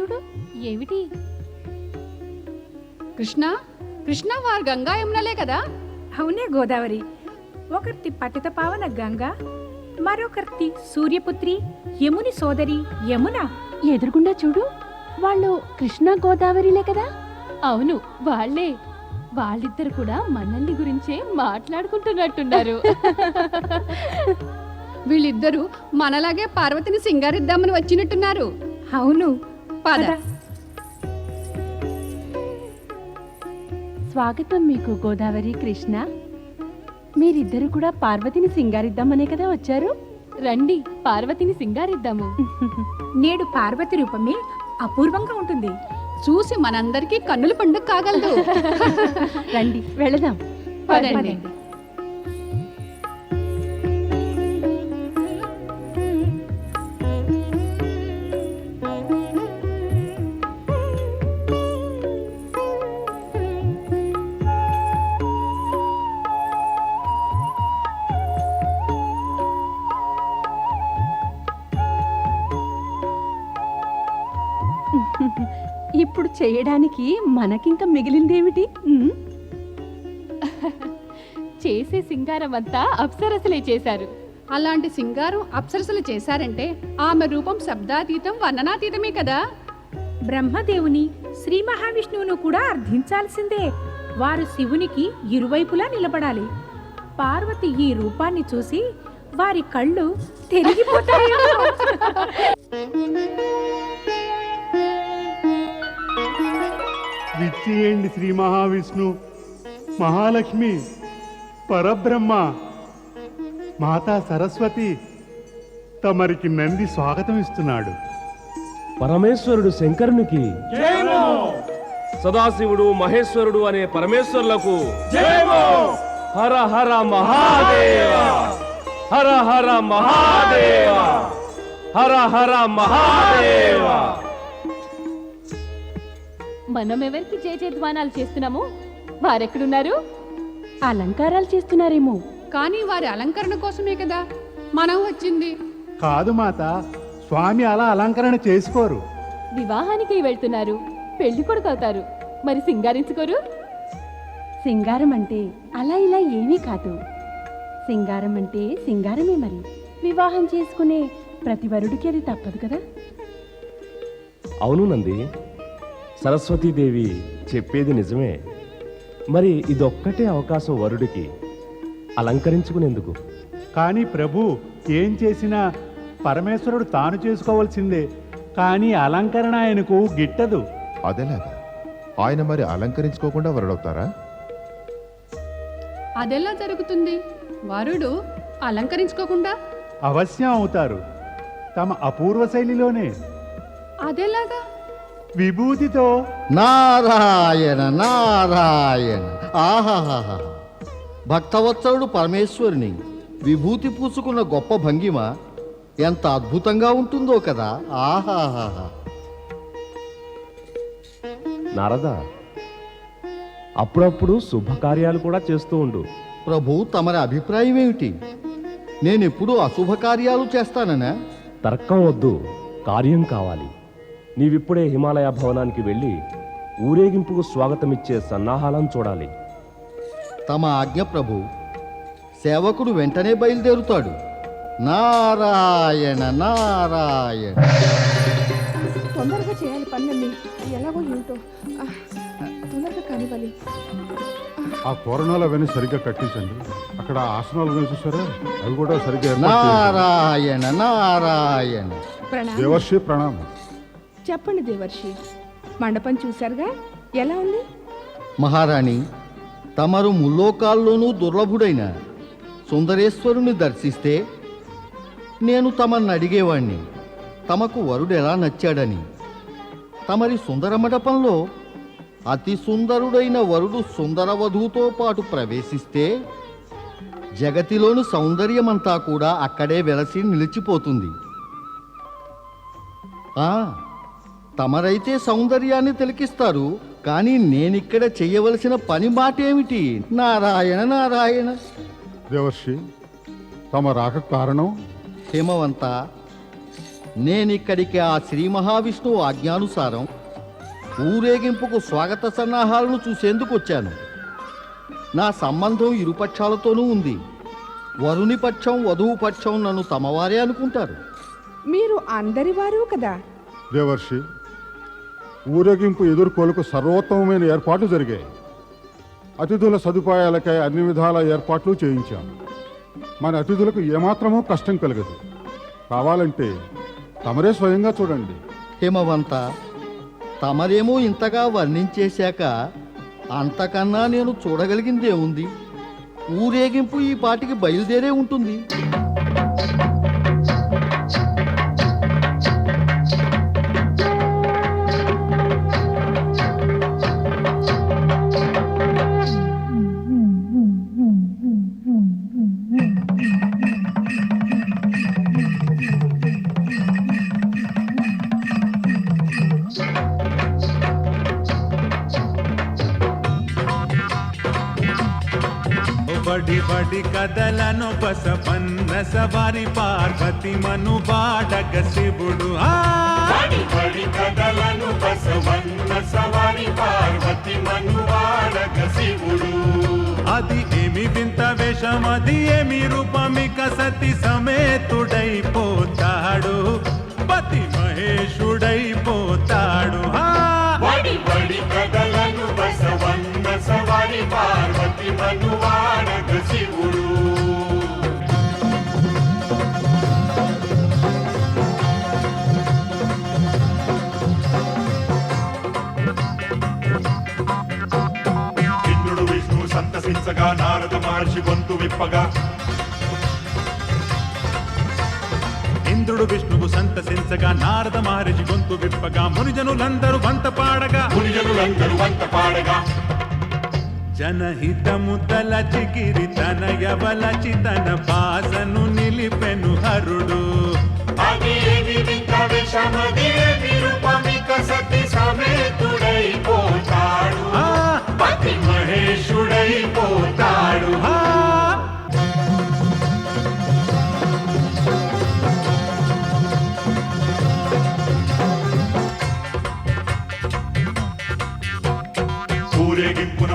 చూడు ఏమిటి? కృష్ణ కృష్ణ వారు గంగా యమునలే కదా? అవునే గోదావరి. ఒకరితి పతిత పావన గంగ మరొకరితి సూర్యపుత్రి యముని సోదరి యమున. ఎదురుగుండా చూడు వాళ్ళు కృష్ణా గోదావరిలే కదా? అవును వాళ్ళే. వాళ్ళిద్దరు కూడా మనల్ని గురించే మాట్లాడుకుంటున్నట్టున్నారు. వీళ్ళిద్దరూ మనలాగే పార్వతిని సింగారిద్దామని వచ్చినట్టున్నారు. అవును పద. స్వాగతం మీకు గోదావరి కృష్ణ. మీరిద్దరు కూడా పార్వతిని సింగారిద్దామనే కదా వచ్చారు? రండి పార్వతిని సింగారిద్దాము. నేడు పార్వతి రూపమే అపూర్వంగా ఉంటుంది. చూసి మనందరికీ కన్నుల పండుగ కాగలదు. రండి వెళదాం. పదండి. ఇప్పుడు చేయడానికి మనకింక మిగిలిందేమిటి? ఉమ్? చేసే సింగారం అంతా అప్సరసలే చేశారు. అలాంటి సింగారం అప్సరసలు చేశారంటే ఆమె రూపం శబ్దాతీతం వర్ణనాతీతమే కదా. బ్రహ్మదేవుని శ్రీ మహావిష్ణువును కూడా అర్థించాల్సిందే. వారు శివునికి ఇరువైపులా నిలబడాలి. పార్వతి ఈ రూపాన్ని చూసి వారి కళ్ళు తిరిగిపోతాయేమో. విచ్చేయండి శ్రీ మహావిష్ణు. మహాలక్ష్మి పరబ్రహ్మ మాతా సరస్వతి తమరికి నంది స్వాగతం ఇస్తున్నాడు. పరమేశ్వరుడు శంకరునికి సదాశివుడు మహేశ్వరుడు అనే పరమేశ్వరులకు హర హర మహాదేవ! హర హర మహాదేవ! హర హర మహాదేవ! మనం ఎవరికి జయజయధ్వానాలు చేస్తున్నాము వారెక్కడున్నారు? అలంకారాలు చేస్తున్నారేమో. కానీ వారి అలంకరణ కోసమే కదా. మనం వచ్చింది. కాదు మాత స్వామి అలా అలంకరణ చేసుకోరు. వివాహానికి వెళ్తున్నారు. పెళ్ళి కొడుకు అవుతారు. మరి సింగారించుకోరు సింగారం అంటే అలా ఇలా ఏమీ కాదు. సింగారం అంటే సింగారమే మరి. వివాహం చేసుకునే ప్రతి వరుడికి అది తప్పదు కదా. అవును నంది. సరస్వతీదేవి చెప్పేది నిజమే. మరి ఇదొక్కటే అవకాశం వరుడికి అలంకరించుకునేందుకు. కానీ ప్రభు ఏం చేసినా పరమేశ్వరుడు తాను చేసుకోవాల్సిందే. కానీ అలంకరణ ఆయనకు గిట్టదు. అదేలాగా ఆయన మరి అలంకరించుకోకుండా వరడవుతారా? అదెలా జరుగుతుంది? వరుడు అలంకరించుకోకుండా? అవశ్యం అవుతారు. తమ అపూర్వ శైలిలోనే. అదెలాగా? విభూతితో. నారాయణ నారాయణ. ఆహాహా భక్తవత్సలుడు పరమేశ్వరుని విభూతి పూసుకున్న గొప్ప భంగిమ ఎంత అద్భుతంగా ఉంటుందో కదా. ఆహాహా నారద అప్పుడప్పుడు శుభకార్యాలు కూడా చేస్తూ ఉండు. ప్రభు తమరి అభిప్రాయం ఏమిటి? నేనెప్పుడు అశుభ కార్యాలు చేస్తాననా? తర్కం వద్దు కార్యం కావాలి. నీవిప్పుడే హిమాలయ భవనానికి వెళ్ళి ఊరేగింపుకు స్వాగతమిచ్చే సన్నాహాలను చూడాలి. తమ ఆజ్ఞ ప్రభు సేవకుడు వెంటనే బయలుదేరుతాడు. నారాయణ నారాయణ. తొందరగా చేయాలి పనులన్నీ. ఎలాగో తొందరగా కానివ్వాలి. ఆ తోరణాలు అవన్నీ సరిగ్గా కట్టించండి. అక్కడ ఆసనాలు ఉన్నాయి చూసారా? అవి కూడా సరిగ్గా. నారాయణ నారాయణ. ప్రణామం. దేవర్షి ప్రణామం. చెప్పండి దేవర్షి. మండపం చూశారుగా? ఎలా ఉంది? మహారాణి తమరు ముల్లోకాల్లోనూ దుర్లభుడైన సుందరేశ్వరుని దర్శిస్తే నేను తమని అడిగేవాణ్ణి. తమకు వరుడు ఎలా నచ్చాడని. తమరి సుందర మండపంలో అతి సుందరుడైన వరుడు సుందర వధువుతో పాటు ప్రవేశిస్తే జగతిలోని సౌందర్యమంతా కూడా అక్కడే వెలసి నిలిచిపోతుంది. ఆ తమరైతే సౌందర్యాన్ని తిలకిస్తారు కానీ నేనిక్కడ చెయ్యవలసిన పని మాట ఏమిటి? నారాయణ నారాయణ. దేవర్షి తమ రాక కారణం? హిమవంత నేనిక్కడికి ఆ శ్రీ మహావిష్ణువు ఆజ్ఞానుసారం ఊరేగింపుకు స్వాగత సన్నాహాలను చూసేందుకు వచ్చాను. నా సంబంధం ఇరుపక్షాలతోనూ ఉంది. వరుని పక్షం వధువు పక్షం నన్ను తమవారే అనుకుంటారు. మీరు అందరి వారు కదా? దేవర్షి ఊరేగింపు ఎదుర్కోలకు సర్వోత్తమమైన ఏర్పాట్లు జరిగాయి. అతిథుల సదుపాయాలకై అన్ని విధాల ఏర్పాట్లు చేయించాం మన అతిథులకు ఏమాత్రమూ కష్టం కలగదు. కావాలంటే తమరే స్వయంగా చూడండి. హిమవంత తమరేమో ఇంతగా వర్ణించేశాక అంతకన్నా నేను చూడగలిగిందేముంది? ఊరేగింపు ఈ పాటికి బయలుదేరే ఉంటుంది. బడి బడి కదలను బసవన్న సవారి పార్వతి మను బాడగ శివుడు. బసవన్న సవారి పార్వతి మనువాడగ శివుడు. అది ఏమి వింత వేషం అది ఏమి రూపమిక సతి సమేతుడైపోతాడు. పతి మహేషుడైపోతాడు. కదలను బసవన్న సవారి పార్వతి మనువాడగ శివుడు. ఇంద్రుడు విష్ణువు సంతసించగా నారద మహర్షి గొంతు విప్పగా. ఇంద్రుడు విష్ణువు సంతసించగా నారద మహర్షి గొంతు విప్పగా మునిజనులందరూ వంత పాడగా. మునిజనులందరూ వంత పాడగా. జనహితము తలచిగిరి తన యవలచి తన బాసను నిలిపెను హరుడు. అదేవి వింత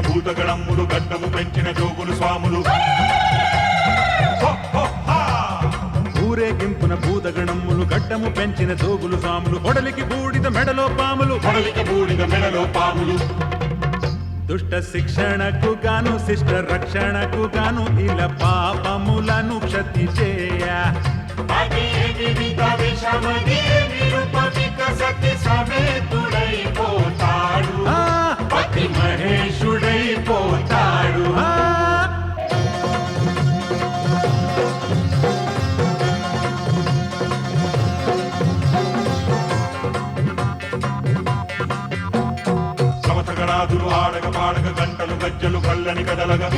భూతగణమ్ములు గడ్డము పెంచిన జోగులు స్వాములు! ఊరేగింపున భూతగణములు గడ్డము పెంచిన దోగులు సాములు కొడలికి బూడిద మెడలో పాములు. కొడలికి బూడిద మెడలో పాములు. దుష్ట శిక్షణకు గాను శిష్ట రక్షణకు గాను ఇలా పాపములను క్షతి చేయ. అదేవి వింత గజ్జలు కల్లని కదలగా.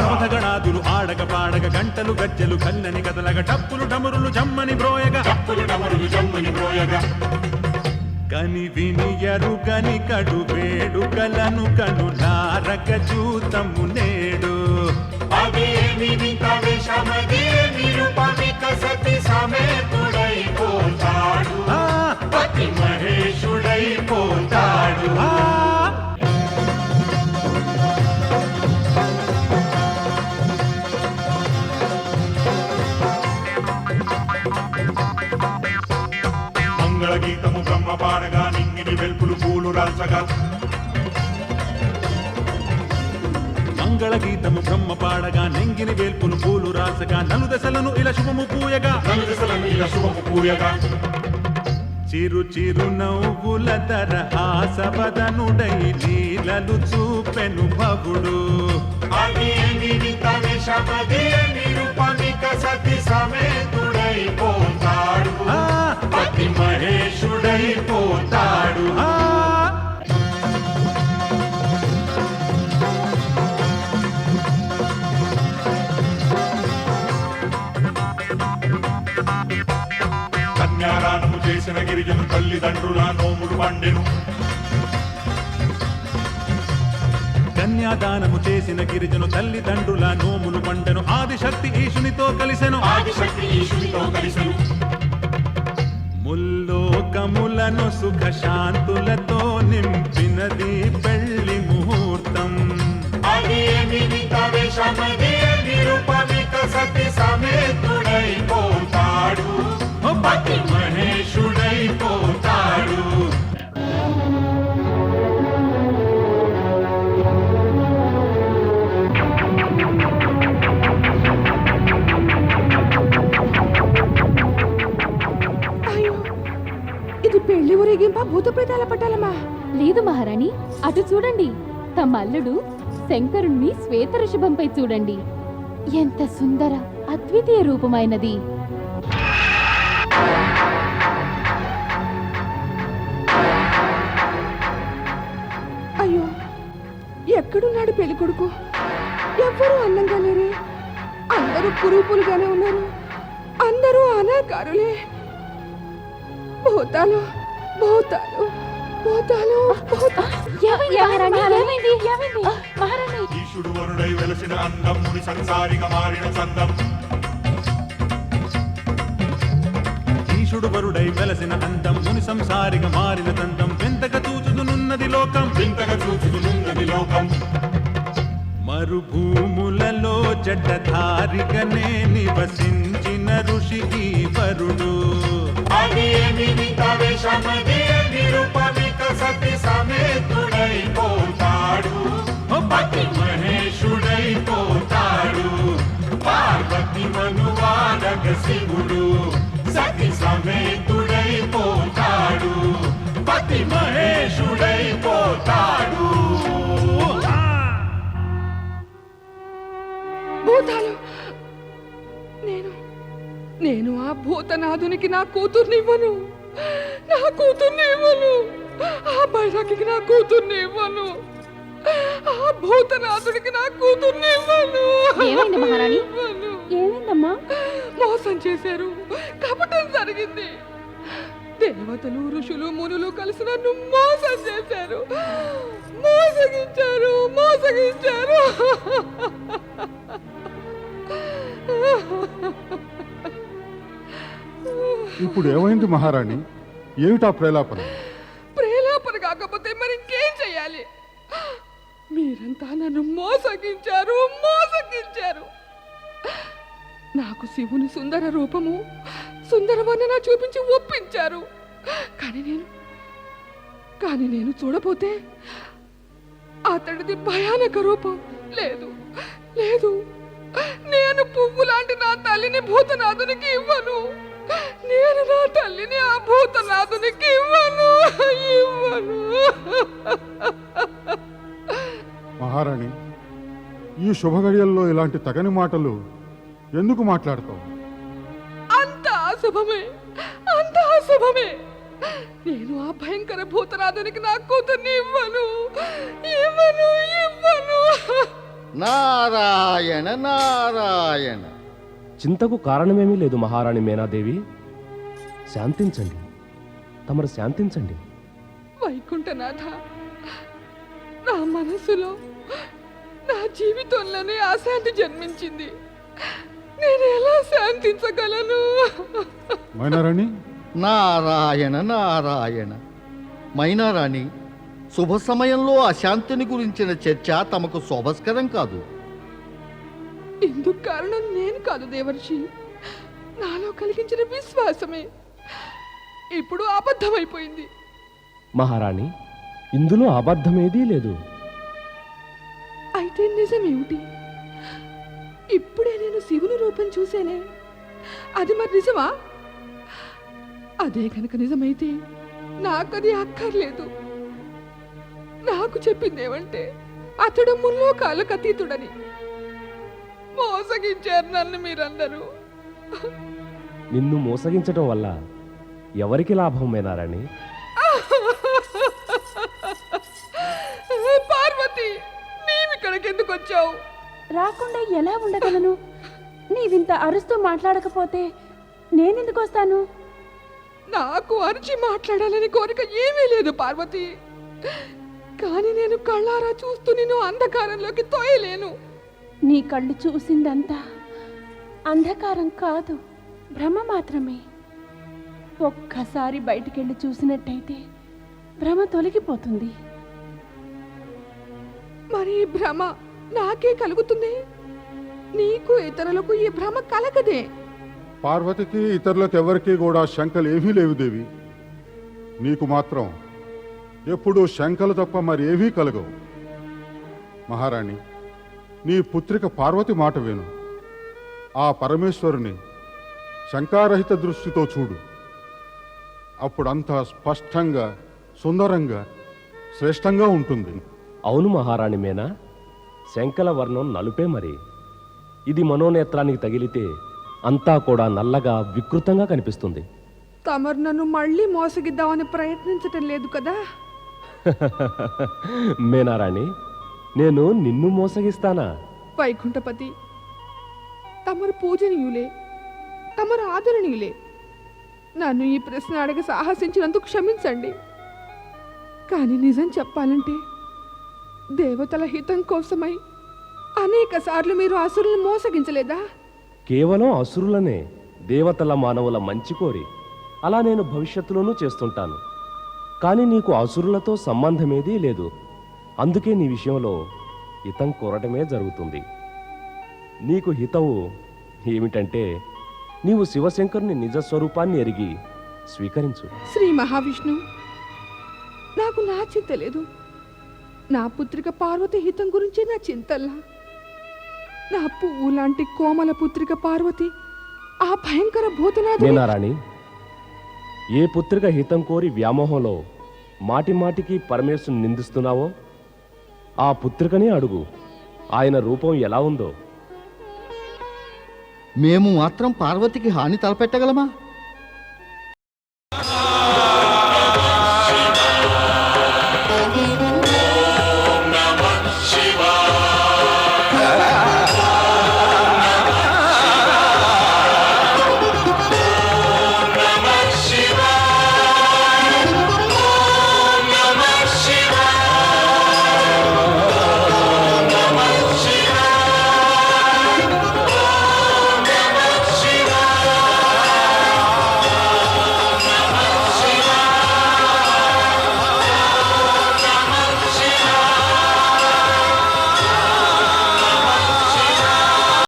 నవధగణాదులు ఆడగ పాడగ గంటలు గజ్జలు కల్లని కదలగ టప్పులు డమరులు జమ్మని బ్రోయగా. తప్పులు డమరులు జమ్ముని బ్రోయగా. కని విని ఎరుగని కడు వేడుకలను కను నారక చూతము నేడు. అదేమి పూలు రాల్చగా మంగళ గీతము బ్రహ్మ పాడగా నెంగిని వేల్పును పూలు రాసగా నలుదశలను ఇలా శుభము పూయగా. నలుదిశలను ఇలా శుభము పూయగా. చిరు చిరు నవ్వుల తర ఆసవదనుడై లీలలు చూపెను రూపమిక సతి సమేతుడైపోతాడు ఆ! పతి మహేషుడైపోతాడు ఆ! చేసిన గిరిజను తల్లిదండ్రుల నోములు పండెను. కన్యాదానము చేసిన గిరిజను తల్లిదండ్రుల నోములు పండెను. ఆదిశక్తి ఈశునితో కలిసెను. ఆదిశక్తి ఈశునితో కలిసెను. ముల్లోకములను సుఖ శాంతులతో నింపినది పెళ్ళి ముహూర్తం. నిరుపమిక సతి సమేతుడైపోతాడు పతి మహేశుడైపోతాడు ఇది పెళ్ళి ఊరేగింప భూత ప్రేతాల పట్టాలమ్మా లేదు మహారాణి అటు చూడండి. తమ అల్లుడు శంకరుణ్ణి శ్వేత ఋషభంపై చూడండి. ఎంత సుందర అద్వితీయ రూపమైనది. కొడుకు. ఎవ్వరూ అందంగా లేరే. అందరూ కురూపులుగానే ఉన్నారు. అందరూ అనాకారులే భూతాలు భూతాలు ఈశుడు వరుడై వెలసిన అందం ముని సంసారిగా మారిన చందం. ఈశుడు వరుడై వెలసిన అందం ముని సంసారిగా మారిన దంతం వింతక చూచుదునున్నది లోకం. వింతగా చూచుతున్నది లోకం. మరుభూములలో జడ్డధారిగనే నివసించిన ఋషి వరుడు. అది ఏమి వింత వేషమది నిరుపమిక సతి సమేతుడైపోతాడు పతి మహేశుడైపోతాడు పార్వతి మనువాడగ శివుడు సతి సమేతుడైపోతాడు పతి మహేశుడైపోతాడు భూతాలు. నేను నేను ఆ భూతనాథునికి నా కూతుర్నివ్వను. నా కూతుర్నివ్వను. ఆ బైరాకి నా కూతుర్నివ్వను. ఆ భూతనాథుడికి నా ఏమైంది మహారాణి? ఇవ్వను. ఏమైందమ్మా? మోసం చేశారు. కపటం జరిగింది. దేవతలు ఋషులు మునులు కలిసి నన్ను మోసం చేశారు. మోసగించారు మోసగించారు. ఇప్పుడు ఏమైంది మహారాణి? ఏమిటా ప్రేలాపన? ప్రేలాపన కాకపోతే మరి ఇంకేం చెయ్యాలి? మీరంతా నన్ను మోసగించారు మోసగించారు. నాకు శివుని సుందర రూపము సుందర వర్ణన చూపించి ఒప్పించారు. కానీ నేను కానీ నేను చూడపోతే అతడిది భయానక రూపం. లేదు లేదు. నేను పువ్వు లాంటి నా తల్లిని భూతనాథునికి ఇవ్వను. నేను నా తల్లిని ఆ భూతనాథునికి ఇవ్వను. ఇవ్వను. మహారాణి ఈ శుభగడియల్లో ఇలాంటి తగని మాటలు ఎందుకు మాట్లాడతావు? అంత అశుభమే. అంత అశుభమే. నేను ఆ భయంకర భూతనాథునికి నా కూతుర్ని ఇవ్వను. ఇవ్వను ఇవ్వను. నారాయణ నారాయణ. చింతకు కారణమేమీ లేదు మహారాణి మేనాదేవి. శాంతించండి. తమరు శాంతించండి. వైకుంఠనాథ నా మనసులో నా జీవితంలోనే అశాంతి జన్మించింది. నేను ఎలా శాంతించగలను? మైనారాణి? నారాయణ నారాయణ. మైనారాణి శుభ సమయంలో అశాంతిని గురించిన చర్చ తమకు శోభస్కరం కాదు. ఇందుకు కారణం నేను కాదు దేవర్షి. నాలో కలిగించిన విశ్వాసమే. ఇప్పుడు అబద్ధమైపోయింది. మహారాణి ఇందులో అబద్ధమేదీ లేదు. అయితే నిజమేమిటి? ఇప్పుడే నేను శివుని రూపం చూసేనే. అది మరి నిజమా? అదే కనుక నిజమైతే నాకది అక్కర్లేదు. నాకు చెప్పిందేమంటే అతడు ముల్లోకాలకు అతీతుడని మోసగించారు నన్ను మీరందరూ. నిన్ను మోసగించటం వల్ల ఎవరికి లాభం మేనారాణి? పార్వతి నీవిక్కడికి ఎందుకు వచ్చావు రాకుండా ఎలా ఉండగలను? నీవింత అరుస్తూ మాట్లాడకపోతే నేనెందుకు వస్తాను నాకు అరిచి మాట్లాడాలని కోరిక ఏమీ లేదు పార్వతి. కానీ నేను కళ్ళారా చూస్తూ నేను అంధకారంలోకి తోయలేను. నీ కళ్ళు చూసిందంతా అంధకారం కాదు భ్రమ మాత్రమే. ఒక్కసారి బయటికెళ్ళి చూసినట్టయితే భ్రమ తొలగిపోతుంది. మరి ఈ భ్రమ నాకే కలుగుతుంది? నీకు ఇతరులకు ఈ భ్రమ కలగదే. పార్వతికి ఇతరులకు ఎవరికీ కూడా శంకలు ఏమీ లేవు దేవి. నీకు మాత్రం ఎప్పుడూ శంకలు తప్ప మరి ఏవీ కలగవు. మహారాణి నీ పుత్రిక పార్వతి మాట విను. ఆ పరమేశ్వరుని శంకారహిత దృష్టితో చూడు. అప్పుడంతా స్పష్టంగా సుందరంగా శ్రేష్టంగా ఉంటుంది. అవును మహారాణి మేనా శంకల వర్ణం నలుపే మరి. ఇది మనోనేత్రానికి తగిలితే అంతా కూడా నల్లగా వికృతంగా కనిపిస్తుంది. తమరు నన్ను మళ్ళీ మోసగిద్దామని ప్రయత్నించటం లేదు కదా? మేనారాణి నేను నిన్ను మోసగిస్తానా? వైకుంఠపతి తమరు పూజనీయులే తమరు ఆదరణీయులే. నన్ను ఈ ప్రశ్న అడగ సాహసించినందుకు క్షమించండి. కానీ నిజం చెప్పాలంటే దేవతల హితం కోసమై అనేక సార్లు మీరు అసురులను మోసగించలేదా? కేవలం అసురులనే దేవతల మానవుల మంచి కోరి. అలా నేను భవిష్యత్తులోనూ చేస్తుంటాను. కానీ నీకు అసురులతో సంబంధమేదీ లేదు. అందుకే నీ విషయంలో హితం కోరటమే జరుగుతుంది. నీకు హితవు ఏమిటంటే నీవు శివశంకరుని నిజ స్వరూపాన్ని ఎరిగి స్వీకరించు. శ్రీ మహావిష్ణు నాకు నా చింత లేదు. నా పుత్రిక పార్వతి హితం గురించి నా చింతల్లా. నా పువ్వు లాంటి కోమల పుత్రిక పార్వతి ఆ భయంకర భూతనాథుని నేనారాణి ఏ పుత్రిక హితం కోరి వ్యామోహంలో మాటి మాటికి పరమేశ్వరుని నిందిస్తున్నావో? ఆ పుత్రికనే అడుగు. ఆయన రూపం ఎలా ఉందో? మేము మాత్రం పార్వతికి హాని తలపెట్టగలమా?